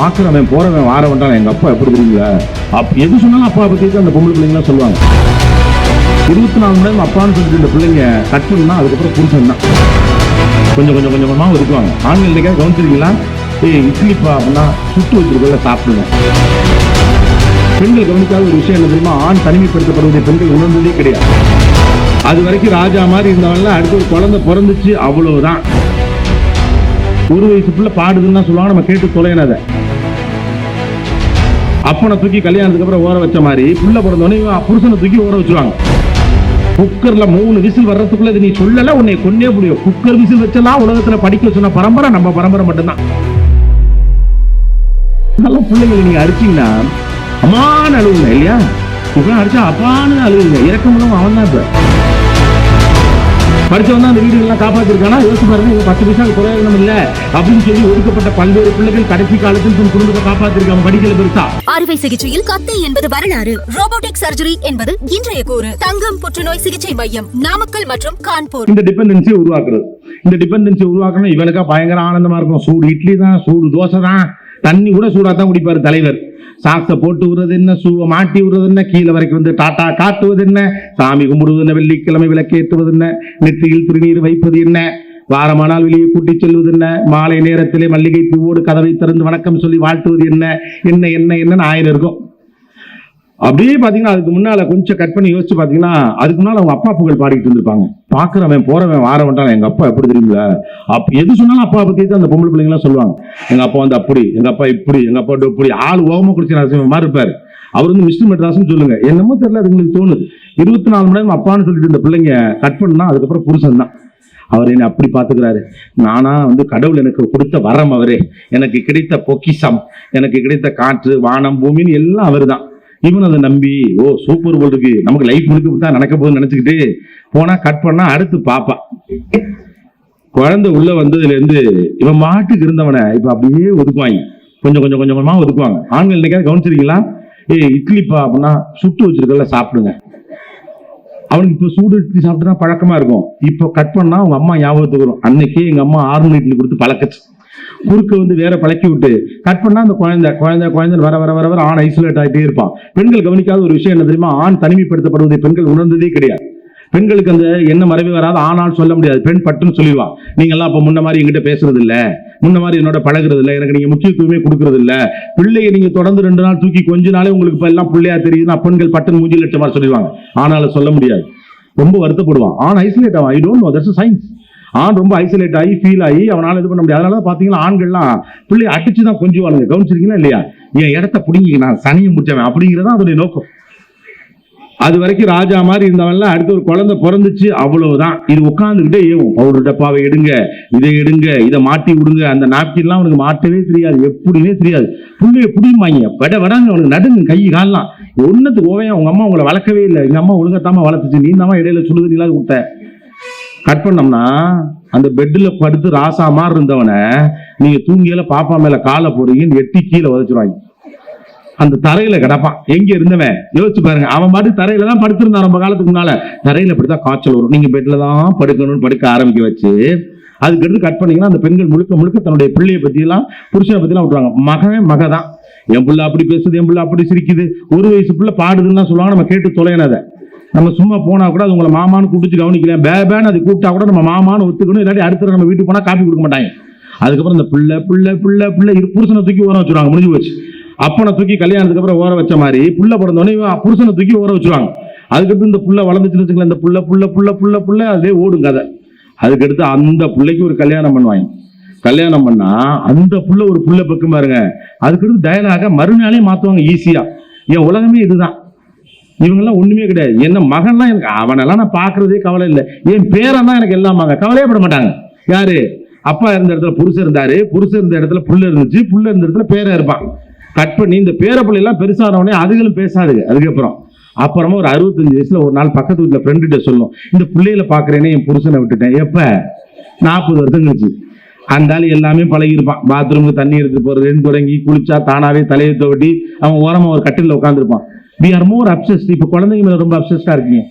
பாக்குறவன் போறவன் வேண்டாம் எங்க அப்பா எப்படி தெரியுங்களா? அப்ப எது சொன்னாலும் அப்பா பத்தி அந்த பொம்பளை பிள்ளைங்களாம் சொல்லுவாங்க. இருபத்தி நாலு மணி நேரம் அப்பான்னு சொல்லிட்டு இந்த பிள்ளைங்க கட்டணும்னா அதுக்கப்புறம் புருஷன் தான் கொஞ்சம் கொஞ்சம் கொஞ்சம் கொஞ்சமாக ஒதுக்குவாங்க. ஆண்கள் இன்னைக்கு கவனிச்சிருக்கீங்களா? ஏய் இட்லிப்பா அப்படின்னா சுட்டு வச்சிருக்கல சாப்பிடுங்க. பெண்கள் கவனிக்காத ஒரு விஷயம் என்ன தெரியுமா? ஆண் தனிமைப்படுத்தப்படுவதை பெண்கள் உணர்ந்ததே கிடையாது. அது வரைக்கும் ராஜா மாதிரி இருந்தவன்ல அடுத்து ஒரு குழந்தை பிறந்துச்சு அவ்வளவுதான். ஒரு வயசு பிள்ளை பாடுதுன்னு சொல்லுவாங்க. நம்ம கேட்டு தொலைனத அப்பனை தூக்கி கல்யாணத்துக்கு அப்புறம் ஓர வச்ச மாதிரி புள்ள பிறந்தோடனே புருஷனை தூக்கி ஓர வச்சிருவாங்க. குக்கர்ல மூணு விசில் வர்றதுக்குள்ள இது நீ சொல்லல உன்னை கொன்னே முடியும் குக்கர் விசில் வச்செல்லாம் உலகத்துல படிக்க சொன்ன பரம்பரை நம்ம பரம்பரை மட்டும்தான். நல்ல பிள்ளைங்களை நீங்க அடிச்சீங்கன்னா அம்மான்னு அழுவுங்க இல்லையா? இப்ப அடிச்சா அப்பான்னு அழுவுங்க. இறக்கம் அவன் தான் இப்ப. படிச்சவன் தான் அந்த வீடுகள்லாம் காப்பாத்திருக்கானா? யோசிச்சு பாருங்க இவங்க பத்து பைசா குறையணும் இல்ல அப்படின்னு சொல்லி ஒதுக்கப்பட்ட பல்வேறு பிள்ளைகள் கடைசி காலத்தில் தன் குடும்பத்தை காப்பாத்திருக்காங்க. படிக்கல பெருசா. அறுவை சிகிச்சையில் கத்தை என்பது வரலாறு. ரோபோட்டிக் சர்ஜரி என்பது இன்றைய கூறு. தங்கம் புற்றுநோய் சிகிச்சை மையம் நாமக்கல் மற்றும் கான்பூர். இந்த டிபெண்டன்சியை உருவாக்குறது. இந்த டிபெண்டன்சி உருவாக்கணும் இவனுக்கா பயங்கர ஆனந்தமா இருக்கும். சூடு இட்லி தான் சூடு தோசை தான். தண்ணி கூட சூடா தான் குடிப்பாரு தலைவர். சாக்ஸை போட்டு விடுறது என்ன? சூவை மாட்டி விடுறது என்ன? கீழே வரைக்கும் வந்து டாட்டா காட்டுவது என்ன? சாமி கும்பிடுவது என்ன? வெள்ளிக்கிழமை விளக்கேற்றுவது என்ன? நெற்றியில் திருநீர் வைப்பது என்ன? வாரமானால் வெளியே கூட்டிச் செல்வது என்ன? மாலை நேரத்திலே மல்லிகை பூவோடு கதவை திறந்து வணக்கம் சொல்லி வாழ்த்துவது என்ன? என்ன என்ன என்னன்னு ஆயிரம் இருக்கும். அப்படியே பாத்தீங்கன்னா அதுக்கு முன்னால கொஞ்சம் கட் பண்ணி யோசிச்சு பாத்தீங்கன்னா அதுக்கு முன்னால அவங்க அப்பா புகழ் பாடிட்டு இருந்திருப்பாங்க. பாக்குறவன் போறவன் வாரவன்றான் எங்க அப்பா எப்படி தெரியுங்களா? அப்ப எது சொன்னாலும் அப்பா பத்தி தான் அந்த பொம்பளை பிள்ளைங்க எல்லாம் சொல்லுவாங்க. எங்க அப்பா வந்து அப்படி எங்க அப்பா இப்படி எங்க அப்பா இப்படி ஆள் ஓகமா குடிச்சு நரசிம்ம மாதிரி இருப்பாரு. அவர் வந்து மிஸ்டர் மெட்ராஸ்னு சொல்லுங்க. என்னமோ தெரியல அது உங்களுக்கு தோணுது. இருபத்தி நாலு மணி நேரம் அப்பான்னு சொல்லிட்டு இந்த பிள்ளைங்க கட் பண்ணா அதுக்கப்புறம் புருஷன் தான். அவர் என்னை அப்படி பார்த்துக்கிறாரு நானா வந்து கடவுள் எனக்கு கொடுத்த வரம் அவரே. எனக்கு கிடைத்த பொக்கிசம் எனக்கு கிடைத்த காற்று வானம் பூமின்னு எல்லாம் அவர் தான் இவன் அதை நம்பி ஓ சூப்பர் போல் இருக்கு. நமக்கு லைஃப் முழுக்க தான் நடக்க போகுதுன்னு நினைச்சுக்கிட்டு போனா கட் பண்ணா அடுத்து பாப்பா. குழந்தை உள்ள வந்ததுல இருந்து இவன் மாட்டுக்கு இருந்தவனை இப்ப அப்படியே ஒதுக்குவாங்க. கொஞ்சம் கொஞ்சம் கொஞ்சம் கொஞ்சமா ஒதுக்குவாங்க. ஆண்கள் இன்னைக்காவது கவனிச்சிருக்கீங்களா? ஏய் இட்லிப்பா அப்படின்னா சுட்டு வச்சிருக்கல சாப்பிடுங்க. அவனுக்கு இப்போ சூடு இட்லி சாப்பிட்டுனா பழக்கமா இருக்கும். இப்போ கட் பண்ணா அவங்க அம்மா ஞாபகத்துக்கு வரும். அன்னைக்கே எங்க அம்மா ஆறு இட்லி கொடுத்து பழக்கச்சு. குறுக்க வந்து வேற பழக்கி விட்டு கட் பண்ணா அந்த குழந்தை குழந்தை குழந்தை வர வர வர வர ஆண் ஐசோலேட் ஆகிட்டே இருப்பான். பெண்கள் கவனிக்காத ஒரு விஷயம் என்ன தெரியுமா? ஆண் தனிமைப்படுத்தப்படுவதை பெண்கள் உணர்ந்ததே கிடையாது. பெண்களுக்கு அந்த என்ன மறைவு வராது ஆனால் சொல்ல முடியாது. பெண் பட்டுன்னு சொல்லிடுவான். நீங்க அப்போ முன்ன மாதிரி எங்கிட்ட பேசுறது இல்லை முன்ன மாதிரி என்னோட பழகுறது இல்லை எனக்கு நீங்கள் முக்கியத்துவமே கொடுக்கறது இல்லை பிள்ளையை நீங்கள் தொடர்ந்து ரெண்டு நாள் தூக்கி கொஞ்ச நாளே உங்களுக்கு இப்போ எல்லாம் பிள்ளையா தெரியுதுன்னா பெண்கள் பட்டுன்னு மூஞ்சி லட்சமாக சொல்லிடுவாங்க. ஆனாலும் சொல்ல முடியாது. ரொம்ப வருத்தப்படுவான். ஆண் ஐசோலேட் ஆவான். I don't know that's science ஆண் ரொம்ப ஐசோலேட் ஆகி ஃபீல் ஆகி அவனால் இது பண்ண முடியாது. அதனால தான் பார்த்தீங்கன்னா ஆண்கள்லாம் பிள்ளைய அடிச்சு தான் கொஞ்சுவானுங்க. கவனிச்சிருக்கீங்களா இல்லையா? என் இடத்த பிடிங்கிக்க நான் சனியை முடிச்சவன் அப்படிங்கிறதான் அதோடைய நோக்கம். அது வரைக்கும் ராஜா மாதிரி இருந்தவன்லாம் அடுத்து ஒரு குழந்தை பிறந்துச்சு அவ்வளவுதான். இது உட்காந்துக்கிட்டே ஏவும் பவுடர் டப்பாவை எடுங்க இதை எடுங்க இதை மாட்டி விடுங்க. அந்த நாப்கின்லாம் அவனுக்கு மாட்டவே தெரியாது எப்படின்னே தெரியாது. புள்ளைய புடியுமாங்க வட வடாங்க அவனுக்கு நடுங்க கை கால்லாம். ஒன்றுத்துக்கு ஓவையா உங்க அம்மா உங்களை வளர்க்கவே இல்லை. எங்கள் அம்மா ஒழுங்கத்தாம வளர்த்துச்சு. நீ இடையில சுடுது நீலாது கொடுத்த கட் பண்ணோம்னா அந்த பெட்டில் படுத்து ராசா மாதிரி இருந்தவனை நீங்க தூங்கியில பாப்பா மேல காலை போடுறீங்கன்னு எட்டி கீழே உதச்சிருவாங்க. அந்த தரையில கிடப்பான். எங்க இருந்தவன்? யோசிச்சு பாருங்க. அவன் பாட்டு தரையில தான் படுத்திருந்தான் ரொம்ப காலத்துக்கு முன்னால. தரையில இப்படித்தான் காய்ச்சல் வரும். நீங்க பெட்ல தான் படுக்கணும்னு படுக்க ஆரம்பிக்க வச்சு அதுக்கடுத்து கட் பண்ணீங்கன்னா அந்த பெண்கள் முழுக்க முழுக்க தன்னுடைய பிள்ளையை பத்தி எல்லாம் புருஷனை பத்தி எல்லாம் விட்டுருவாங்க. மகன் மக தான். என் பிள்ளை அப்படி பேசுது என் பிள்ளை அப்படி சிரிக்குது. ஒரு வயசு பிள்ளை பாடுதுன்னு சொல்லுவாங்க. நம்ம கேட்டு தொலைனத நம்ம சும்மா போனால் கூட அது உங்களை மாமான்னு கூப்பிட்டு கவனிக்கலாம் பேபேன்னு அது கூப்பிட்டா கூட நம்ம மாமான்னு ஒத்துக்கணும். இல்லாட்டி அடுத்த நம்ம வீட்டுக்கு போனால் காப்பி கொடுக்க மாட்டாங்க. அதுக்கப்புறம் இந்த பிள்ளை பிள்ளை பிள்ளை பிள்ளை இரு புருஷனை தூக்கி ஓரம் வச்சுருவாங்க. முடிஞ்சு போச்சு. அப்பனை தூக்கி கல்யாணத்துக்கு அப்புறம் ஓர வச்ச மாதிரி புள்ள பிறந்தோடனே புருஷனை தூக்கி ஓர வச்சுருவாங்க. அதுக்கடுத்து இந்த புள்ள வளர்ந்துச்சுன்னு வச்சுக்கலாம் இந்த புள்ள புள்ள புள்ள புள்ள புள்ள அதே ஓடும் கதை. அதுக்கடுத்து அந்த பிள்ளைக்கு ஒரு கல்யாணம் பண்ணுவாங்க. கல்யாணம் பண்ணா அந்த புள்ள ஒரு புள்ள பக்கம் பாருங்க. அதுக்கடுத்து டயலாக மறுநாளே மாற்றுவாங்க ஈஸியாக என் உலகமே இதுதான். இவங்கெல்லாம் ஒண்ணுமே கிடையாது. என்ன மகன்லாம் எனக்கு அவனெல்லாம் நான் பார்க்கறதே கவலை இல்லை. என் பேரன் தான் எனக்கு மகன். கவலையே பட மாட்டாங்க. யாரு? அப்பா இருந்த இடத்துல புருஷன் இருந்தாரு. புருஷன் இருந்த இடத்துல புள்ள இருந்துச்சு. புள்ள இருந்த இடத்துல பேரை இருப்பான். கட் பண்ணி இந்த பேர பிள்ளைலாம் எல்லாம் பெருசானவனே அதுகளும் பேசாதுங்க. அதுக்கப்புறம் அப்புறமா ஒரு அறுபத்தஞ்சு வயசுல ஒரு நாள் பக்கத்து வீட்டில் ஃப்ரெண்டுகிட்ட சொல்லும். இந்த பிள்ளையில பாக்குறேனே என் புருஷனை விட்டுட்டேன். எப்ப? நாற்பது வருஷம் கழிச்சு. அந்த ஆள் எல்லாமே பழகிருப்பான் பாத்ரூமுக்கு தண்ணி எடுத்து போறதுன்னு தொடங்கி குளிச்சா தானாவே தலையை துவட்டி அவன் ஓரமா ஒரு கட்டில உட்காந்துருப்பான் வி ஆர் மோர் அப்சஸ்ட் இப்போ குழந்தைங்க மேலே ரொம்ப அப்சஸ்டாக இருக்கீங்க.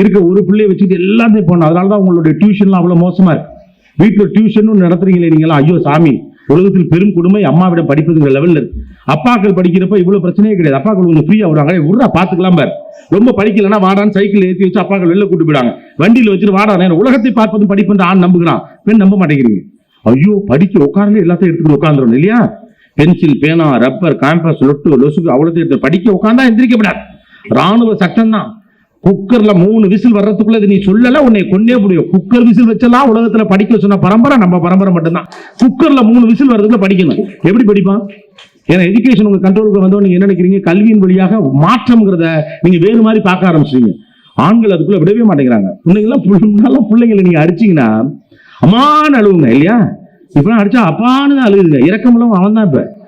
இருக்க ஒரு பிள்ளையை வச்சுட்டு எல்லாத்தையும் போகணும் அதனால தான் உங்களுடைய டியூஷன்லாம் அவ்வளோ மோசமாக இருக்கு. வீட்டில் டியூஷன் நடத்துறீங்களே நீங்களா? ஐயோ சாமி. உலகத்தில் பெரும் கொடுமை. அம்மாவிடம் படிப்பதுங்கிற லெவலில் இருக்கு. அப்பாக்கள் படிக்கிறப்ப இவ்வளோ பிரச்சனையே கிடையாது. அப்பாக்கள் கொஞ்சம் ஃப்ரீயாக விடுவாங்க விடுறா பார்த்துக்கலாம் பார். ரொம்ப படிக்கலன்னா வாடான்னு சைக்கிள் ஏற்றி வச்சு அப்பாக்கள் வெளில கூட்டு போயிடாங்க வண்டியில் வச்சுட்டு வாடா உலகத்தை பார்ப்பதும் படிப்புன்ற ஆண் நம்புகிறான். பெண் நம்ப மாட்டேங்கிறீங்க. ஐயோ படிக்க உட்கார்ந்து எல்லாத்தையும் எடுத்துக்கிட்டு உட்காந்துரும் இல்லையா? பென்சில் பேனா ரப்பர் கேம்பஸ் லொட்டு லொசுக்கு அவ்வளோ எடுத்து படிக்க உட்காந்தா எந்திரிக்கப்படாது. ராணுவ சட்டம் தான் குக்கர்ல மூணு விசில் வர்றதுக்குள்ள நீ சொல்லல உன்னை கொண்டே முடியும் குக்கர் விசில் வச்செல்லாம் உலகத்துல படிக்க சொன்ன பரம்பரை? நம்ம பரம்பரை மட்டும்தான். குக்கர்ல மூணு விசில் வர்றதுக்குள்ள படிக்கணும். எப்படி படிப்பான்? ஏன்னா எஜுகேஷன் உங்க கண்ட்ரோலுக்கு வந்தோம் நீங்க என்ன நினைக்கிறீங்க? கல்வியின் வழியாக மாற்றம்ங்கிறத நீங்க வேறு மாதிரி பார்க்க ஆரம்பிச்சிட்டீங்க. ஆண்கள் அதுக்குள்ள விடவே மாட்டேங்கிறாங்க. பிள்ளைங்களாம் பிள்ளைங்களை நீங்க அடிச்சீங்கன்னா அம்மான்னு அழுவுங்க இல்லையா? இப்பெல்லாம் அடிச்சா அப்பான்னு தான் அழுகுதுங்க. இறக்கமெல்லாம் அவன் தான் இப்ப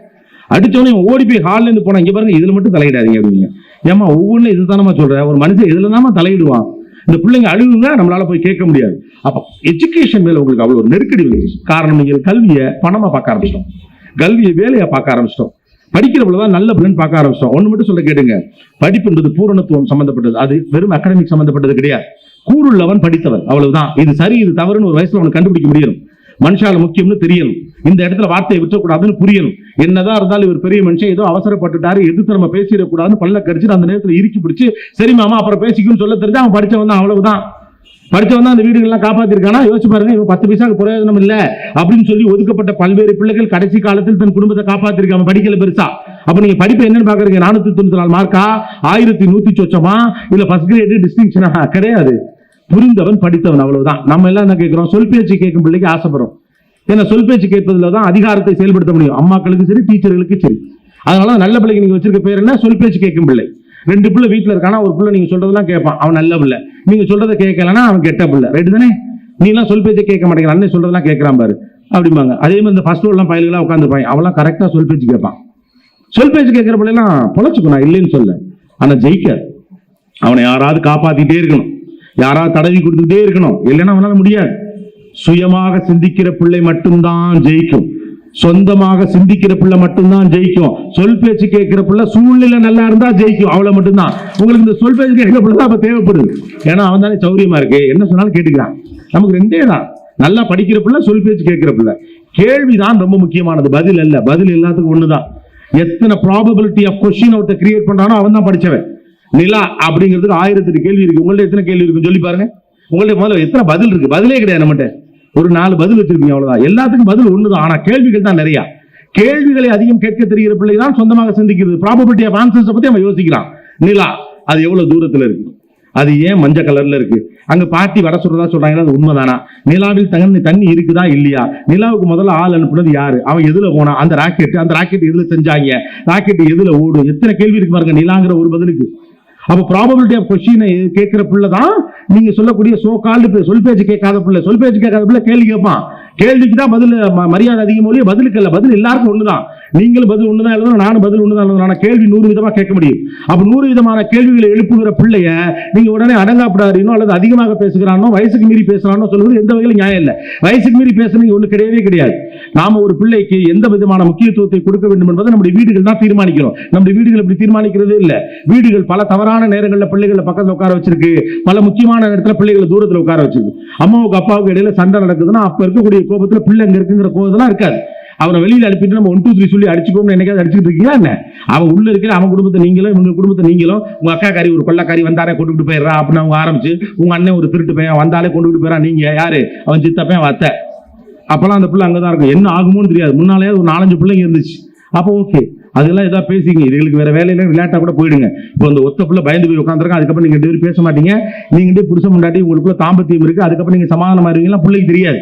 அடிச்சோடனே ஓடி போய் ஹால்ல இருந்து போனா இங்க பாருங்க இதுல மட்டும் தலையிடாதீங்க அப்படிங்க. ஏமா ஒவ்வொன்றும் இதுதானமா சொல்ற? ஒரு மனுஷன் இதுல தானமா தலையிடுவான். இந்த பிள்ளைங்க அழுகுங்க நம்மளால போய் கேட்க முடியாது. அப்ப எஜுகேஷன் மேல உங்களுக்கு அவ்வளவு ஒரு நெருக்கடி வந்துச்சு காரணம் நீங்கள் கல்வியை பணமா பார்க்க ஆரம்பிச்சிட்டோம். கல்வியை வேலையை பார்க்க ஆரம்பிச்சிட்டோம். படிக்கிறவளதான் நல்ல பிள்ளைன்னு பார்க்க ஆரம்பிச்சிட்டோம். ஒண்ணு மட்டும் சொல்ல கேட்டுங்க. படிப்புன்றது பூரணத்துவம் சம்பந்தப்பட்டது. அது வெறும் அகாடமிக் சம்பந்தப்பட்டது கிடையாது. கூறுள்ளவன் படித்தவன். அவ்வளவுதான். இது சரி இது தவறுன்னு ஒரு வயசுல அவனுக்கு கண்டுபிடிக்க முடியும் மனுஷால முக்கியம்னு தெரியணும். இந்த இடத்துல வார்த்தையை விற்றக்கூடாதுன்னு புரியணும். என்னதான் இருந்தாலும் இவர் பெரிய மனுஷன் ஏதோ அவசரப்பட்டுட்டாரு எதிர்த்து நம்ம பேசிடக்கூடாதுன்னு பல்ல கடிச்சிட்டு அந்த நேரத்தில் இறுக்கி பிடிச்சி சரி மாமா அப்புறம் பேசிக்கணும்னு சொல்ல தெரிஞ்சு அவன் படிச்சவன் தான் அவ்வளவுதான். படித்தவன் தான் அந்த வீடுகள்லாம் காப்பாத்திருக்கானா? யோசிச்சு பாருங்க இவன் பத்து பைசாக்கு பிரயோஜனம் இல்ல அப்படின்னு சொல்லி ஒதுக்கப்பட்ட பல்வேறு பிள்ளைகள் கடைசி காலத்தில் தன் குடும்பத்தை காப்பாத்திருக்காம படிக்கல பெருசா. அப்ப நீங்க படிப்பு என்னன்னு பாக்குறீங்க நானூத்தி தொண்ணூத்தி நாலு மார்க்கா ஆயிரத்தி நூத்தி சொச்சமா? இல்ல ஃபர்ஸ்ட் கிரேடு டிஸ்டிங்ஷனா கிடையாது. புரிந்தவன் படித்தவன் அவ்வளவுதான். நம்ம எல்லாம் என்ன கேட்கிறோம்? சொல் பேச்சு கேட்கும் பிள்ளைக்கு ஆசைப்படுறோம். ஏன்னா சொல் பேச்சு கேட்பதில் தான் அதிகாரத்தை செயல்படுத்த முடியும். அம்மாக்களுக்கு சரி டீச்சர்களுக்கு சரி. அதனால நல்ல பிள்ளைக்கு நீங்க வச்சிருக்க பேர் என்ன? சொல் பேச்சு கேட்கும் பிள்ளை. ரெண்டு பிள்ளை வீட்டில் இருக்கானா? ஒரு பிள்ளை நீங்க சொல்றதெல்லாம் கேட்பான். அவன் நல்ல பிள்ளை. நீங்க சொல்றதை கேட்கலன்னா அவன் கெட்ட பிள்ளை. ரைட்டு தானே? நீ எல்லாம் சொல் பேச்சை கேட்க மாட்டேங்கிற. அண்ணன் சொல்றதெல்லாம் கேட்கறான் பாரு. அப்படிம்பாங்க. அதே மாதிரி இந்த ஃபர்ஸ்ட் எல்லாம் பயல்களா உட்காந்துருப்பாங்க அவெல்லாம் கரெக்டாக சொல் பேச்சு கேட்பான். சொல் பேச்சு கேட்கிற பிள்ளைலாம் பொழைச்சுக்கணும். நான் இல்லைன்னு சொல்ல ஆனால் ஜெயிக்க அவனை யாராவது காப்பாத்திட்டே இருக்கணும். யாராவது தடவி கொடுத்துக்கிட்டே இருக்கணும். இல்லைன்னா அவனால முடியாது. சுயமாக சிந்திக்கிற பிள்ளை மட்டும்தான் ஜெயிக்கும். சொந்தமாக சிந்திக்கிற பிள்ளை மட்டும்தான் ஜெயிக்கும். சொல் பேச்சு கேட்கிற பிள்ளை சூழ்நிலை நல்லா இருந்தா ஜெயிக்கும். அவ்வளவு மட்டும்தான். உங்களுக்கு இந்த சொல் பேச்சு கேட்கிற பிள்ளை தான் அப்ப தேவைப்படுது. ஏன்னா அவன் தானே சௌரியமா இருக்கு. என்ன சொன்னாலும் கேட்டுக்கிறான். நமக்கு ரெண்டே தான். நல்லா படிக்கிற பிள்ளை சொல் பேச்சு கேட்கிற பிள்ளை. கேள்விதான் ரொம்ப முக்கியமானது. பதில் அல்ல. பதில் எல்லாத்துக்கும் ஒண்ணுதான். எத்தனை ப்ராபபிலிட்டி ஆஃப் கொஸ்டின் ஒருத்த கிரியேட் பண்றானோ அவன் தான் படிச்சவன். நிலா அப்படிங்கிறதுக்கு ஆயிரத்தி கேள்வி இருக்கு. உங்கள்ட்ட எத்தனை கேள்வி இருக்குன்னு சொல்லி பாருங்க. உங்கள்ட்ட முதல்ல எத்தனை பதில் இருக்கு? பதிலே கிடையாது நம்மகிட்ட. ஒரு நாலு பதில் வச்சிருக்கீங்க அவ்வளவுதான். எல்லாத்துக்கும் பதில் ஒண்ணுதான். ஆனா கேள்விகள் தான் நிறைய. கேள்விகளை அதிகம் கேட்க தெரிகிற பிள்ளை தான் சொந்தமாக சிந்திக்கிறது. ப்ராபபிலிட்டி ஆஃப் ஆன்சர்ஸ் பத்தி அவன் யோசிக்கிறான். நிலா அது எவ்வளவு தூரத்துல இருக்கு? அது ஏன் மஞ்சள் கலர்ல இருக்கு? அங்க பாட்டி வர சொல்றதா சொல்றாங்க அது உண்மைதானா? நிலாவில் தண்ணி தண்ணி இருக்குதா இல்லையா? நிலாவுக்கு முதல்ல ஆள் அனுப்புனது யாரு? அவன் எதுல போனா? அந்த ராக்கெட் அந்த ராக்கெட் எதுல செஞ்சாங்க? ராக்கெட் எதுல ஓடும்? எத்தனை கேள்வி இருக்கு பாருங்க நிலாங்கிற ஒரு பதிலுக்கு. அப்ப ப்ராபபிலிட்டி ஆஃப் கொஸ்டினை கேட்கிற பிள்ளை தான் நீங்க சொல்லக்கூடிய சோ கால்டு சொல் பேச்சு கேட்காத பிள்ளை. சொல் பேச்சு கேட்காத பிள்ளை கேள்வி கேட்பான். கேள்விக்கு தான் பதில் மரியாதை அதிகம் பதிலுக்கு இல்லை. பதில் எல்லாருக்கும் ஒண்ணுதான். நீங்களும் பதில் ஒண்ணுதான் எழுதணும் நானும் பதில் ஒண்ணுதான் எழுதணும். கேள்வி நூறு விதமா கேட்க முடியும். அப்போ நூறு விதமான கேள்விகளை எழுப்புகிற பிள்ளைய நீங்க உடனே அடங்காப்படாதீனோ அல்லது அதிகமாக பேசுகிறானோ வயசுக்கு மீறி பேசுறானோ சொல்வது எந்த வகையில் நியாயம் இல்லை. வயசுக்கு மீறி பேசுறது ஒண்ணு கிடையவே கிடையாது. நாம ஒரு பிள்ளைக்கு எந்த விதமான முக்கியத்துவத்தை கொடுக்க வேண்டும் என்பதை நம்முடைய வீடுகள் தான் தீர்மானிக்கிறோம். நம்முடைய வீடுகள் இப்படி தீர்மானிக்கிறதே இல்ல. வீடுகள் பல தவறான நேரங்கள்ல பிள்ளைகளை பக்கத்துல உட்கார வச்சிருக்கு. பல முக்கியமான இடத்துல பிள்ளைகளை தூரத்துல உட்கார வச்சிருக்கு. அம்மாவுக்கு அப்பாவுக்கு இடையில சண்டை நடக்குதுன்னா அப்ப இருக்கக்கூடிய கோபத்துல பிள்ளை அங்கே இருக்குங்கிற கோபத்தெல்லாம் இருக்காது. அவனை வெளியில் அனுப்பிட்டு நம்ம ஒன் டூ த்ரீ சொல்லி அடிச்சுக்கோன்னு என்னைக்காவது அடிச்சுட்டு இருக்கீங்களா என்ன? அவன் உள்ள இருக்கிற அவன் குடும்பத்தை நீங்களும் இவங்க குடும்பத்தை நீங்களும் உங்க அக்காக்காரி ஒரு கொள்ளக்காரி வந்தாரே கொண்டுட்டு போயிடுறா அப்படின்னு அவங்க ஆரம்பிச்சு உங்க அண்ணன் ஒரு திருட்டு பையன் வந்தாலே கொண்டுகிட்டு போயிடா நீங்க யாரு? அவன் சித்தப்பையன் அவன் அத்தை. அப்பெல்லாம் அந்த பிள்ளை அங்கதான் இருக்கும். என்ன ஆகுமோன்னு தெரியாது. முன்னாலே ஒரு நாலஞ்சு பிள்ளைங்க இருந்துச்சு. அப்போ ஓகே அதெல்லாம் ஏதாவது பேசிங்க இதுகளுக்கு வேற வேலையில விளையாட்டா கூட போயிடுங்க. இப்போ அந்த ஒத்த பிள்ளை பயந்து போய் உட்காந்துருக்கா அதுக்கப்புறம் நீங்க ரெண்டு பேச மாட்டீங்க. நீங்க ரெண்டு புருஷன் உங்களுக்குள்ள தாம்பத்தியம் இருக்கு. அதுக்கப்புறம் நீங்க சமாதானமா இருக்கீங்களா? பிள்ளைக்கு தெரியாது.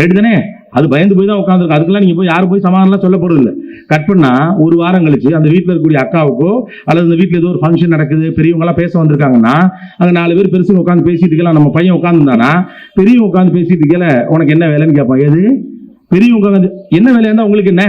ரைட்டு தானே? அது பயந்து போய் தான் உட்காந்துருக்கு அதுக்கெல்லாம் நீங்கள் போய் யாரும் போய் சமாதானம்லாம் சொல்ல போகிறது இல்லை கட் பண்ணால் ஒரு வாரம் கழிச்சு அந்த வீட்டில் இருக்கக்கூடிய அக்காவுக்கோ அல்லது அந்த வீட்டில் ஏதோ ஒரு ஃபங்க்ஷன் நடக்குது பெரியவங்களாம் பேச வந்திருக்காங்கன்னா அங்க நாலு பேர் பெருசுங்க உட்காந்து பேசிட்டு இருக்கலாம் நம்ம பையன் உட்காந்துருந்தானா பெரியவங்க உட்காந்து பேசிட்டு இருக்கல உனக்கு என்ன வேலைன்னு கேட்பான். எது? பெரியவங்க உட்காந்து என்ன வேலையா உங்களுக்கு என்ன?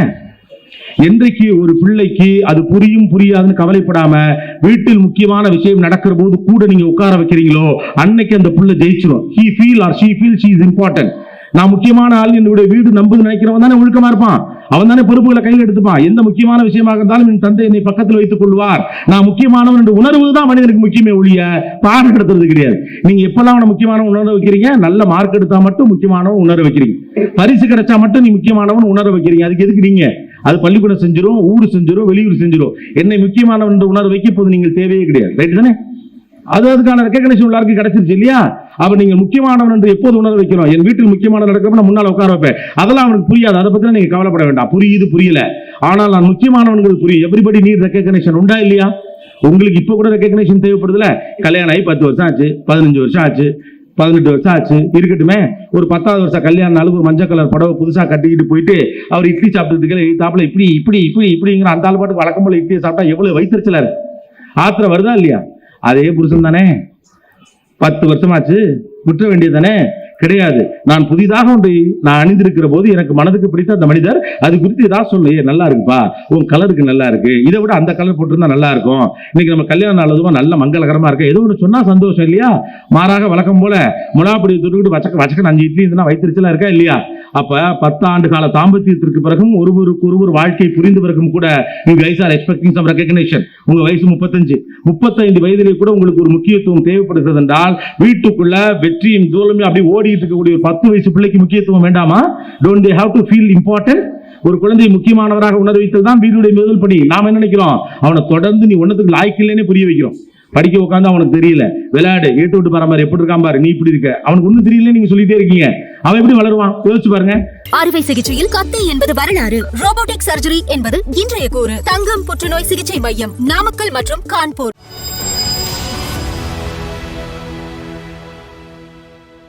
என்றைக்கு ஒரு பிள்ளைக்கு அது புரியும் புரியாதுன்னு கவலைப்படாம வீட்டில் முக்கியமான விஷயம் நடக்கிற போது கூட நீங்க உட்கார வைக்கிறீங்களோ அன்னைக்கு அந்த பிள்ளை ஜெயிச்சிடும் he feel or she feel she is important நான் முக்கியமான ஆள் என்னுடைய வீடு நம்புது நினைக்கிறவன் தானே ஒழுக்கமா இருப்பான். அவன் தானே பொறுப்புகளை கையில் எடுத்துப்பான். எந்த முக்கியமான விஷயமாக இருந்தாலும் என் தந்தை என்னை பக்கத்தில் வைத்துக் கொள்வார். நான் முக்கியமானவன் என்று உணர்வு தான் மனிதனுக்கு முக்கியமே ஒழிய பாடம் எடுத்துறது கிடையாது. நீங்க எப்பெல்லாம் அவனை முக்கியமானவன் உணர வைக்கிறீங்க? நல்ல மார்க் எடுத்தா மட்டும் முக்கியமானவன் உணர வைக்கிறீங்க. பரிசு கிடைச்சா மட்டும் நீ முக்கியமானவன் உணர வைக்கிறீங்க. அதுக்கு எதுக்கு நீங்க? அது பள்ளிக்கூடம் செஞ்சிடும் ஊர் செஞ்சிடும் வெளியூர் செஞ்சிடும் என்னை முக்கியமானவன் என்று உணர வைக்க போது நீங்கள் தேவையே கிடையாது. ரைட் தானே? அது அதுக்கான ரெக்கக்னேஷன் எல்லாருக்கும் கிடைச்சிருச்சு இல்லையா? அப்ப நீங்க முக்கியமானவன் என்று எப்போது உணர வைக்கிறோம்? என் வீட்டில் முக்கியமான நடக்கிறப்ப நான் முன்னால் உட்கார வைப்பேன். அதெல்லாம் அவனுக்கு புரியாது. அதை பத்தி நீங்க கவலைப்பட வேண்டாம். புரியுது புரியல. ஆனால் நான் முக்கியமானவன்கள் புரியும். எவ்ரிபடி நீர் ரெக்கக்னேஷன் உண்டா இல்லையா? உங்களுக்கு இப்போ கூட ரெக்கக்னேஷன் தேவைப்படுதுல? கல்யாணம் ஆகி பத்து வருஷம் ஆச்சு பதினஞ்சு வருஷம் ஆச்சு பதினெட்டு வருஷம் ஆச்சு. இருக்கட்டுமே. ஒரு பத்தாவது வருஷம் கல்யாண நாளுக்கு ஒரு மஞ்சள் கலர் புடவை புதுசாக கட்டிக்கிட்டு போயிட்டு அவர் இட்லி சாப்பிட்டதுக்கு தாப்புல இப்படி இப்படி இப்படி இப்படிங்கிற அந்த ஆள் பாட்டுக்கு வழக்கம் போல இட்லியை சாப்பிட்டா எவ்வளோ வயிற்றுச்சலா ஆத்திரம் வருதா இல்லையா? அதே புருஷன் தானே? பத்து வருஷமாச்சு விட்டுற வேண்டியதானே கிடையாது. நான் புதிதாக ஒன்றை நான் அணிந்திருக்கிற போது எனக்கு மனதுக்கு பிடித்த அந்த மனிதர் அது குறித்து ஏதாவது சொல்லு நல்லா இருக்குப்பா. உன் கலருக்கு நல்லா இருக்கு. இதை விட அந்த கலர் போட்டிருந்தா நல்லா இருக்கும். இன்னைக்கு நம்ம கல்யாணம் நாள் நல்ல மங்களகரமா இருக்கு. ஏதோ ஒன்று சொன்னா சந்தோஷம் இல்லையா? மாறாக வழக்கம் போல முலாப்படி துருக்கிட்டு வச்சக்க வச்சக்க அஞ்சு இட்லி இருந்தா வயிற்றுச்சலாம் இருக்கா இல்லையா? அப்ப பத்து ஆண்டு கால தாம்பத்தியத்திற்கு பிறகும் ஒருவருக்கு ஒருவர் வாழ்க்கை புரிந்த பிறகும் கூட you guys are expecting some recognition. உங்க வயசு முப்பத்தஞ்சு. முப்பத்தைந்து வயதிலே கூட உங்களுக்கு ஒரு முக்கியத்துவம் தேவைப்படுகிறது என்றால் வீட்டுக்குள்ள வெற்றியும் தோல்வியும் அப்படி ஓடிட்டு இருக்கக்கூடிய ஒரு பத்து வயசு பிள்ளைக்கு முக்கியத்துவம் வேண்டாமா? Don't they have to feel important ஒரு குழந்தையை முக்கியமானவராக உணர்வைத்தது தான் வீடுடைய முதல் படி நாம என்ன நினைக்கிறோம்? அவனை தொடர்ந்து நீ ஒன்னதுக்கு லாய்க்கு இல்லைன்னு புரிய வைக்கிறோம். படிக்க உட்காந்து அவனுக்கு தெரியல. விளையாடு ஏட்டு விட்டு பாரு எப்படி இருக்கான் பாரு நீ இப்படி இருக்க. அவனுக்கு ஒன்றும் தெரியல நீங்க சொல்லிட்டே இருக்கீங்க. அவன் எப்படி வளருவான்? யோசிச்சு பாருங்க. அறுவை சிகிச்சையில் கத்தை என்பது வரலாறு. ரோபோட்டிக் சர்ஜரி என்பது இன்றைய கூறு. தங்கம் புற்றுநோய் சிகிச்சை மையம் நாமக்கல் மற்றும் கான்பூர்.